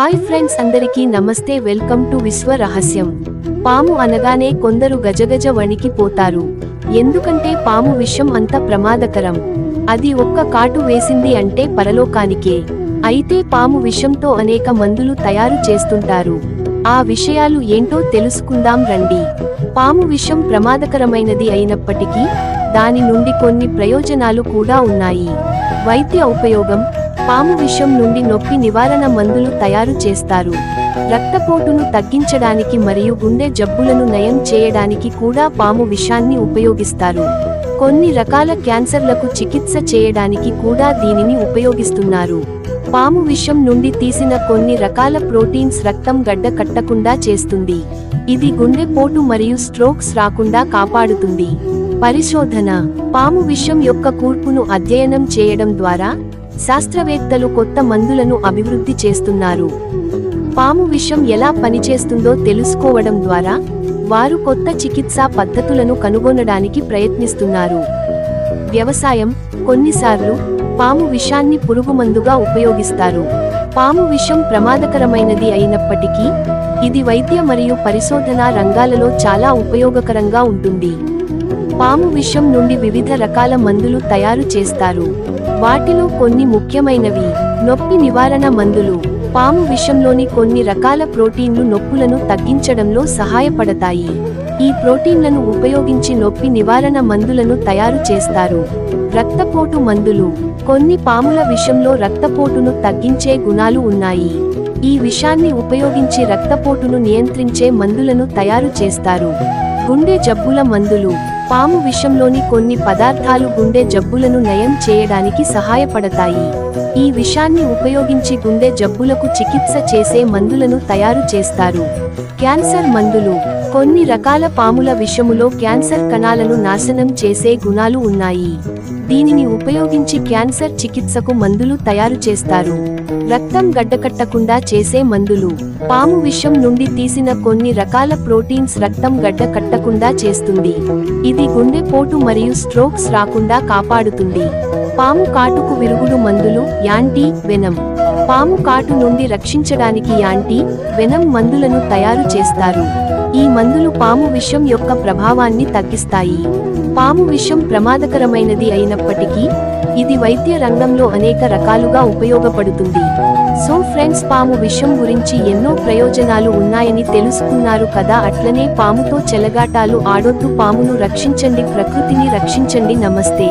Hi friends అందరికీ నమస్తే welcome to విశ్వ రహస్యం. పాము అనగానే కొందరు గజగజ వణికిపోతారు. ఎందుకంటే పాము విషం అంత ప్రమాదకరం. అది ఒక్క కాటు వేసింది అంటే పరలోకానికే. అయితే పాము విషంతో అనేక మందులు తయారు చేస్తుంటారు. ఆ విషయాలు ఏంటో తెలుసుకుందాం రండి. పాము విషం ప్రమాదకరమైనది అయినప్పటికీ దాని నుండి కొన్ని ప్రయోజనాలు కూడా ఉన్నాయి. వైద్య ఉపయోగం పాము విషం నుండి నొప్పి నివారణ మందులు తయారు చేస్తారు. రక్తపోటును తగ్గించడానికి మరియు గుండె జబ్బులను నయం చేయడానికి కూడా పాము విషాన్ని ఉపయోగిస్తారు. కొన్ని రకాల క్యాన్సర్లకు చికిత్స చేయడానికి కూడా దీనిని ఉపయోగిస్తున్నారు. పాము విషం నుండి తీసిన కొన్ని రకాల ప్రోటీన్స్ రక్తం గడ్డ కట్టకుండా చేస్తుంది. ఇది గుండెపోటు మరియు స్ట్రోక్స్ రాకుండా కాపాడుతుంది. పరిశోధన. పాము విషం యొక్క కూర్పును అధ్యయనం చేయడం ద్వారా శాస్త్రవేత్తలు కొత్త మందులను అభివృద్ధి చేస్తున్నారు. పాము విషం ఎలా పనిచేస్తుందో తెలుసుకోవడం ద్వారా వారు కొత్త చికిత్సా పద్ధతులను కనుగొనడానికి ప్రయత్నిస్తున్నారు. వ్యవసాయం కొన్నిసార్లు పాము విషాన్ని పురుగుమందుగా ఉపయోగిస్తారు. పాము విషం ప్రమాదకరమైనది అయినప్పటికీ ఇది వైద్య మరియు పరిశోధనా రంగాలలో చాలా ఉపయోగకరంగా ఉంటుంది. పాము విషం నుండి వివిధ రకాల మందులు తయారు చేస్తారు. వాటిలో కొన్ని ముఖ్యమైనవి. నొప్పి నివారణ మందులు. పాము విషంలోని కొన్ని రకాల ప్రోటీన్లు నొప్పులను తగ్గించడంలో సహాయపడతాయి. ఈ ప్రోటీన్లను ఉపయోగించి నొప్పి నివారణ మందులను తయారు చేస్తారు. రక్తపోటు మందులు. కొన్ని పాముల విషంలో రక్తపోటును తగ్గించే గుణాలు ఉన్నాయి. ఈ విషాన్ని ఉపయోగించి రక్తపోటును నియంత్రించే మందులను తయారు చేస్తారు. గుండె జబ్బుల మందులు. పాము విషంలోని కొన్ని పదార్థాలు గుండె జబ్బులను నయం చేయడానికి సహాయపడతాయి. ఈ విషాన్ని ఉపయోగించి గుండె జబ్బులకు చికిత్స చేసే మందులను తయారు చేస్తారు. క్యాన్సర్ మందులు కొన్ని రకాల పాముల విషములో క్యాన్సర్ కణాలను నాశనం చేసే గుణాలు ఉన్నాయి. దీనిని ఉపయోగించి క్యాన్సర్ చికిత్సకు మందులు తయారు చేస్తారు. రక్తం గడ్డకట్టకుండా చేసే మందులు. పాము విషం నుండి తీసిన కొన్ని రకాల ప్రోటీన్స్ రక్తం గడ్డ కట్టకుండా చేస్తుంది. ఇది గుండెపోటు మరియు స్ట్రోక్స్ రాకుండా కాపాడుతుంది. పాము కాటుకు విరుగుడు మందులు యాంటీ వెనం. పాము కాటు నుండి రక్షించడానికి యాంటీ వెనం మందులను తయారు చేస్తారు. ఈ మందులు పాము విషం యొక్క ప్రభావాన్ని తగ్గిస్తాయి. పాము విషం ప్రమాదకరమైనది అయినప్పటికీ ఇది వైద్య రంగంలో అనేక రకాలుగా ఉపయోగపడుతుంది. సో ఫ్రెండ్స్ పాము విషం గురించి ఎన్నో ప్రయోజనాలు ఉన్నాయని తెలుసుకున్నారు కదా? అట్లనే పాముతో చెలగాటాలు ఆడొద్దు. పామును రక్షించండి ప్రకృతిని రక్షించండి. నమస్తే.